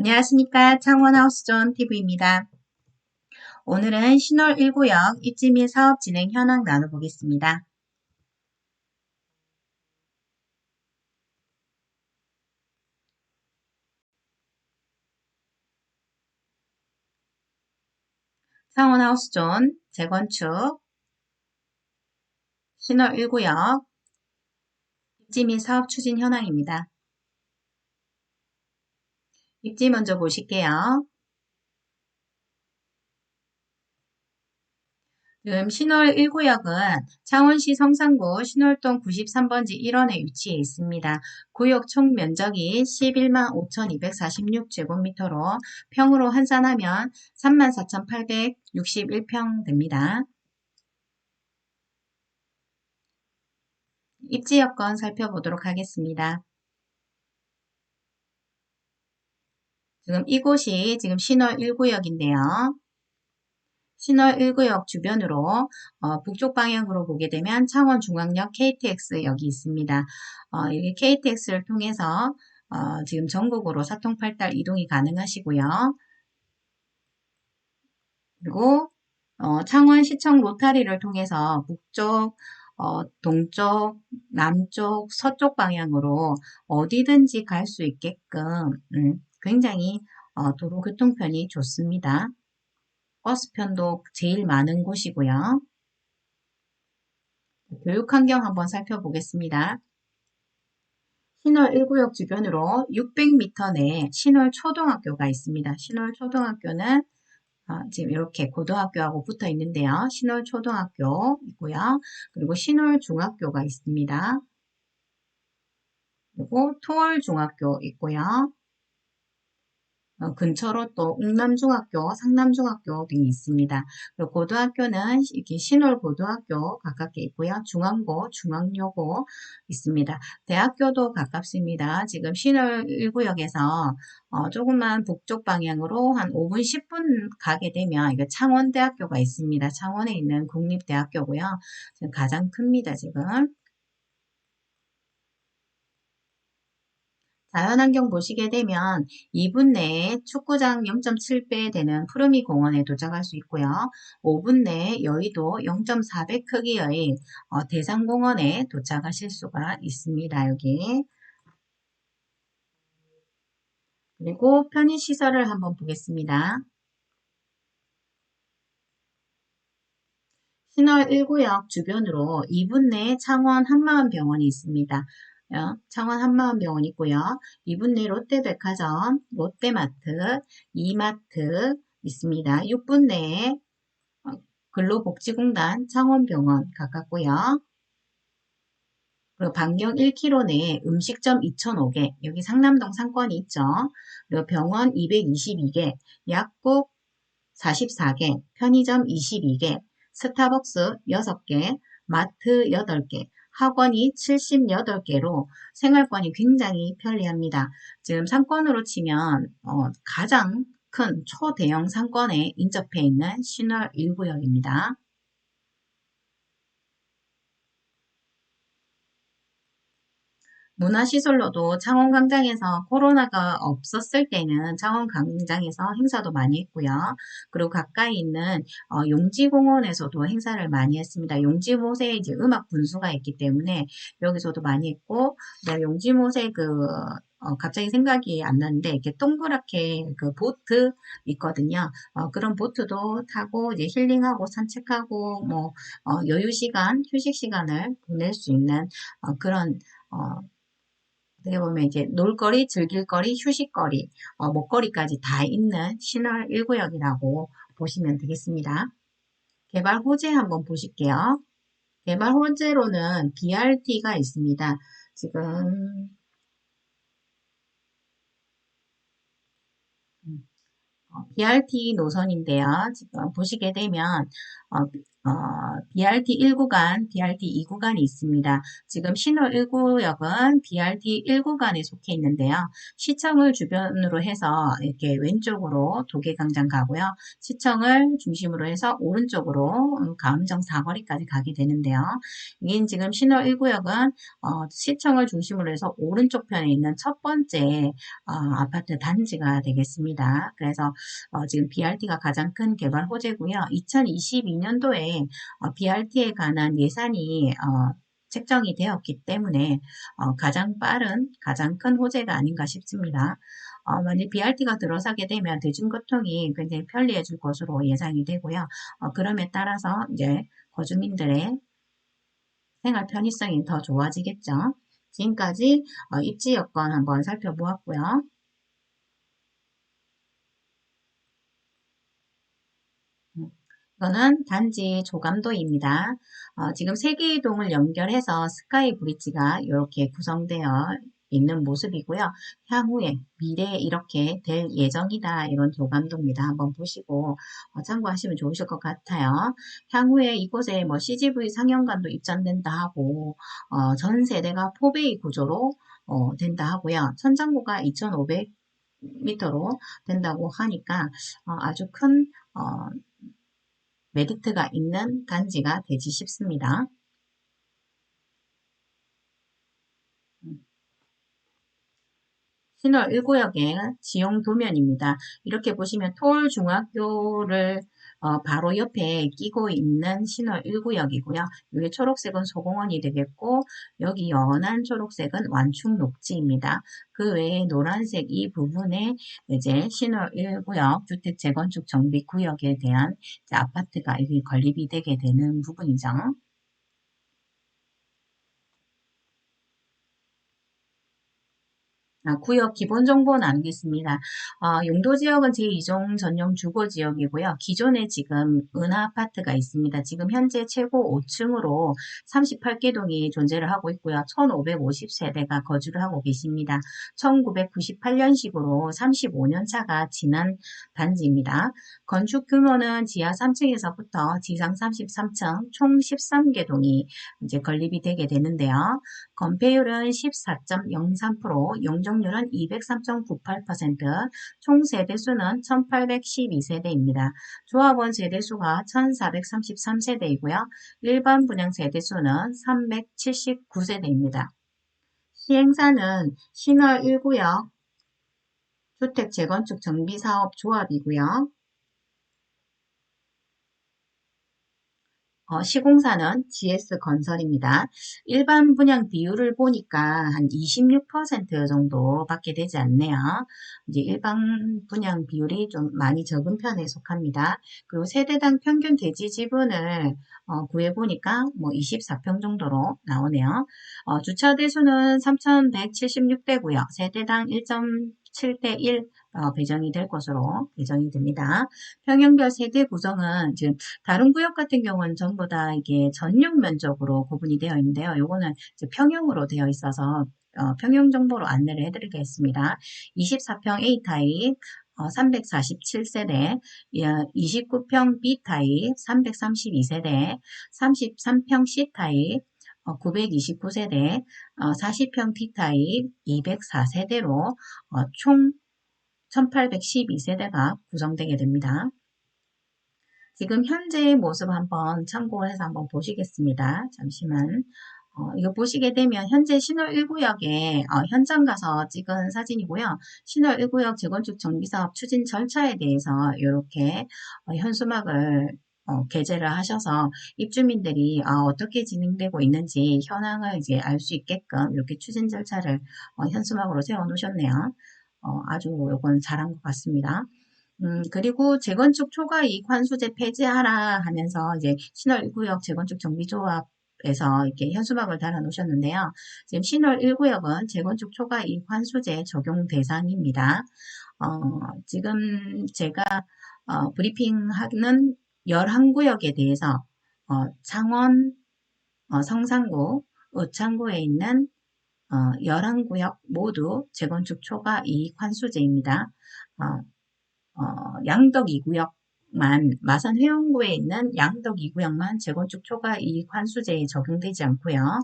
안녕하십니까 창원하우스존 TV입니다. 오늘은 신월 1구역 입지 및 사업 진행 현황 나눠보겠습니다. 창원하우스존 재건축 신월 1구역 입지 및 사업 추진 현황입니다. 입지 먼저 보실게요. 지금 신월 1구역은 창원시 성산구 신월동 93번지 1원에 위치해 있습니다. 구역 총 면적이 11만 5,246제곱미터로 평으로 환산하면 34,861평 됩니다. 입지 여건 살펴보도록 하겠습니다. 지금 이곳이 지금 신월 1구역인데요. 신월 1구역 주변으로 어, 북쪽 방향으로 보게 되면 창원중앙역 KTX역이 있습니다. 어, 이 KTX를 통해서 어, 지금 전국으로 사통팔달 이동이 가능하시고요. 그리고 어, 창원시청 로타리를 통해서 북쪽, 어, 동쪽, 남쪽, 서쪽 방향으로 어디든지 갈 수 있게끔 음, 굉장히 어, 도로 교통편이 좋습니다. 버스편도 제일 많은 곳이고요. 교육환경 한번 살펴보겠습니다. 신월 1구역 주변으로 600m 내 신월 초등학교가 있습니다. 신월 초등학교는 어, 지금 이렇게 고등학교하고 붙어 있는데요. 신월 초등학교 있고요. 그리고 신월 중학교가 있습니다. 그리고 토월 중학교 있고요. 어, 근처로 또 웅남중학교, 상남중학교 등이 있습니다. 그리고 고등학교는 이렇게 신월고등학교 가깝게 있고요. 중앙고, 중앙여고 있습니다. 대학교도 가깝습니다. 지금 신월 1구역에서 어, 조금만 북쪽 방향으로 한 5분, 10분 가게 되면 이거 창원대학교가 있습니다. 창원에 있는 국립대학교고요. 가장 큽니다. 지금. 자연환경 보시게 되면 2분 내에 축구장 0.7배 되는 푸르미 공원에 도착할 수 있고요. 5분 내에 여의도 0.4배 크기의 어, 대상공원에 도착하실 수가 있습니다. 여기. 그리고 편의시설을 한번 보겠습니다. 신월 1구역 주변으로 2분 내에 창원 한마음병원이 있습니다. 어, 창원 한마음병원 있고요. 2분 내 롯데백화점, 롯데마트, 이마트 있습니다. 6분 내에 어, 근로복지공단 창원병원 가깝고요. 그리고 반경 1km 내에 음식점 2,005개, 여기 상남동 상권이 있죠. 그리고 병원 222개, 약국 44개, 편의점 22개, 스타벅스 6개, 마트 8개, 학원이 78개로 생활권이 굉장히 편리합니다. 지금 상권으로 치면 어, 가장 큰 초대형 상권에 인접해 있는 신월 1구역입니다. 문화시설로도 창원광장에서 코로나가 없었을 때는 창원광장에서 행사도 많이 했고요. 그리고 가까이 있는 어, 용지공원에서도 행사를 많이 했습니다. 용지못에 이제 음악 분수가 있기 때문에 여기서도 많이 했고, 용지못에 그 어, 갑자기 생각이 안 나는데 이렇게 동그랗게 그 보트 있거든요. 어, 그런 보트도 타고 이제 힐링하고 산책하고 뭐 어, 여유 시간, 휴식 시간을 보낼 수 있는 어, 그런 어, 어떻게 보면 이제 놀거리, 즐길거리, 휴식거리, 어, 먹거리까지 다 있는 신월 1구역이라고 보시면 되겠습니다. 개발 호재 한번 보실게요. 개발 호재로는 BRT가 있습니다. 지금 BRT 음, 어, 노선인데요. 지금 보시게 되면 어, 어, BRT 1구간, BRT 2구간이 있습니다. 지금 신호 1구역은 BRT 1구간에 속해 있는데요. 시청을 주변으로 해서 이렇게 왼쪽으로 도계강장 가고요. 시청을 중심으로 해서 오른쪽으로 가음정 사거리까지 가게 되는데요. 이게 지금 신호 1구역은 어, 시청을 중심으로 해서 오른쪽 편에 있는 첫 번째 어, 아파트 단지가 되겠습니다. 그래서 어, 지금 BRT가 가장 큰 개발 호재고요. 2022년도에 어, BRT에 관한 예산이 어, 책정이 되었기 때문에 어, 가장 빠른, 가장 큰 호재가 아닌가 싶습니다. 어, 만약 BRT가 들어서게 되면 대중교통이 굉장히 편리해질 것으로 예상이 되고요. 어, 그럼에 따라서 이제 거주민들의 생활 편의성이 더 좋아지겠죠. 지금까지 어, 입지 여건 한번 살펴보았고요. 이거는 단지 조감도입니다. 어, 지금 세 개의 동을 연결해서 스카이 브릿지가 이렇게 구성되어 있는 모습이고요. 향후에 미래에 이렇게 될 예정이다 이런 조감도입니다. 한번 보시고 어, 참고하시면 좋으실 것 같아요. 향후에 이곳에 뭐 CGV 상영관도 입장된다 하고 어, 전 세대가 포베이 구조로 어, 된다 하고요. 천장고가 2,500m로 된다고 하니까 어, 아주 큰 어, 메리트가 있는 단지가 되지 싶습니다. 신월 1구역의 지용 도면입니다. 이렇게 보시면 토울 중학교를 어, 바로 옆에 끼고 있는 신월 1구역이고요. 여기 초록색은 소공원이 되겠고 여기 연한 초록색은 완충 녹지입니다. 그 외에 노란색 이 부분에 이제 신월 1구역 주택 재건축 정비 구역에 대한 아파트가 여기 건립이 되게 되는 부분이죠. 구역 기본 정보 나누겠습니다. 어, 용도 지역은 제2종 전용 주거 지역이고요. 기존에 지금 은하 아파트가 있습니다. 지금 현재 최고 5층으로 38개 동이 존재를 하고 있고요. 1550세대가 거주를 하고 계십니다. 1998년식으로 35년 차가 지난 단지입니다. 건축 규모는 지하 3층에서부터 지상 33층 총 13개 동이 이제 건립이 되게 되는데요. 건폐율은 14.03%, 용적 률은 203.98%, 총 세대수는 1812세대입니다. 조합원 세대수가 1433세대이고요. 일반 분양 세대수는 379세대입니다. 시행사는 신월 1구역 주택 재건축 정비사업 조합이고요. 어, 시공사는 GS건설입니다. 일반 분양 비율을 보니까 한 26% 정도 밖에 되지 않네요. 이제 일반 분양 비율이 좀 많이 적은 편에 속합니다. 그리고 세대당 평균 대지 지분을 어, 구해보니까 뭐 24평 정도로 나오네요. 어, 주차 대수는 3,176대고요. 세대당 1.7대 1 어, 배정이 될 것으로 배정이 됩니다. 평형별 세대 구성은 지금 다른 구역 같은 경우는 전부 다 이게 전용 면적으로 구분이 되어 있는데요. 요거는 평형으로 되어 있어서 어, 평형 정보로 안내를 해드리겠습니다. 24평 A타입, 347세대, 29평 B타입, 332세대, 33평 C타입, 929세대, 40평 D타입 204세대로 총 1812세대가 구성되게 됩니다. 지금 현재의 모습 한번 참고해서 한번 보시겠습니다. 잠시만. 어, 이거 보시게 되면 현재 신월 1구역에 어, 현장 가서 찍은 사진이고요. 신월 1구역 재건축 정비사업 추진 절차에 대해서 이렇게 어, 현수막을 어, 게재를 하셔서 입주민들이 아, 어떻게 진행되고 있는지 현황을 이제 알 수 있게끔 이렇게 추진 절차를 어, 현수막으로 세워 놓으셨네요. 어, 아주 이건 잘한 것 같습니다. 음, 그리고 재건축 초과 이익 환수제 폐지하라 하면서 이제 신월 1구역 재건축 정비조합 에서 이렇게 현수막을 달아 놓으셨는데요. 지금 신월 1구역은 재건축 초과 이익 환수제 적용 대상입니다. 어, 지금 제가 어, 브리핑하는 11구역에 대해서 어, 창원, 어, 성산구, 의창구에 있는 어, 11구역 모두 재건축 초과 이익 환수제입니다. 어, 어, 양덕 2구역 구역만 마산 회원구에 있는 양덕 2구역만 재건축 초과 이익 환수제에 적용되지 않고요.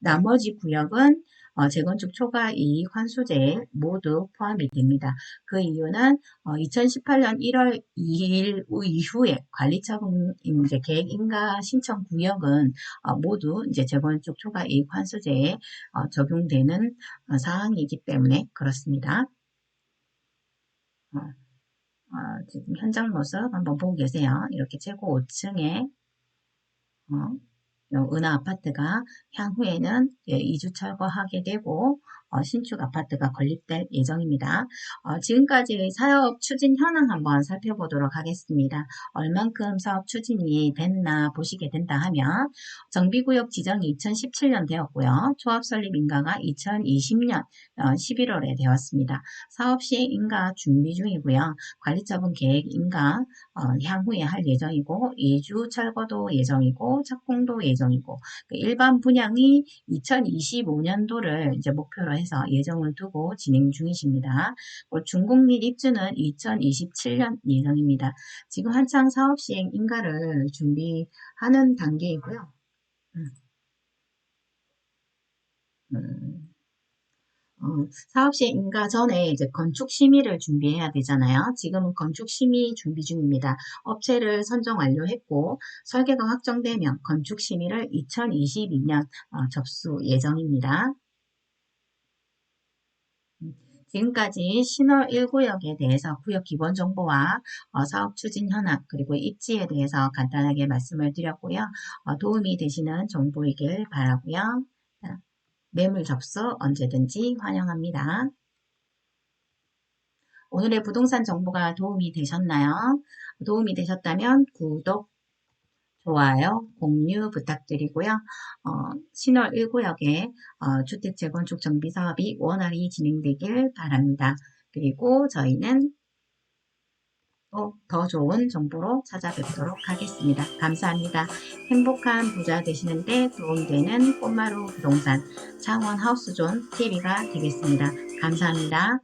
나머지 구역은 어, 재건축 초과 이익 환수제에 모두 포함이 됩니다. 그 이유는 2018년 1월 2일 이후에 관리처분 이제 계획 인가 신청 구역은 어, 모두 이제 재건축 초과 이익 환수제에 어, 적용되는 어, 사항이기 때문에 그렇습니다. 어, 어, 지금 현장 모습 한번 보고 계세요. 이렇게 최고 5층에 어, 요 은하 아파트가 향후에는 예, 이주 철거하게 되고 어, 신축 아파트가 건립될 예정입니다. 어, 지금까지 사업 추진 현황 한번 살펴보도록 하겠습니다. 얼만큼 사업 추진이 됐나 보시게 된다 하면 정비구역 지정이 2017년 되었고요. 초합 설립 인가가 2020년 11월에 되었습니다. 사업 시행 인가 준비 중이고요. 관리처분 계획 인가 어, 향후에 할 예정이고 이주 철거도 예정이고 착공도 예정이고 그 일반 분양이 2025년도를 이제 목표로 해서 예정을 두고 진행 중이십니다. 및 입주는 2027년 예정입니다. 지금 한창 사업 시행 인가를 준비하는 단계이고요. 음. 음. 어, 사업 시행 인가 전에 이제 건축 심의를 준비해야 되잖아요. 지금은 건축 심의 준비 중입니다. 업체를 선정 완료했고 설계가 확정되면 건축 심의를 2022년 어, 접수 예정입니다. 지금까지 신월 1구역에 대해서 구역 기본 정보와 어, 사업 추진 현황 그리고 입지에 대해서 간단하게 말씀을 드렸고요. 어, 도움이 되시는 정보이길 바라고요. 매물 접수 언제든지 환영합니다. 오늘의 부동산 정보가 도움이 되셨나요? 도움이 되셨다면 구독, 좋아요, 공유 부탁드리고요. 어, 신월 1구역에 어, 주택 재건축 정비 사업이 원활히 진행되길 바랍니다. 그리고 저희는 또 더 좋은 정보로 찾아뵙도록 하겠습니다. 감사합니다. 행복한 부자 되시는데 도움되는 꽃마루 부동산 창원 하우스존 TV가 되겠습니다. 감사합니다.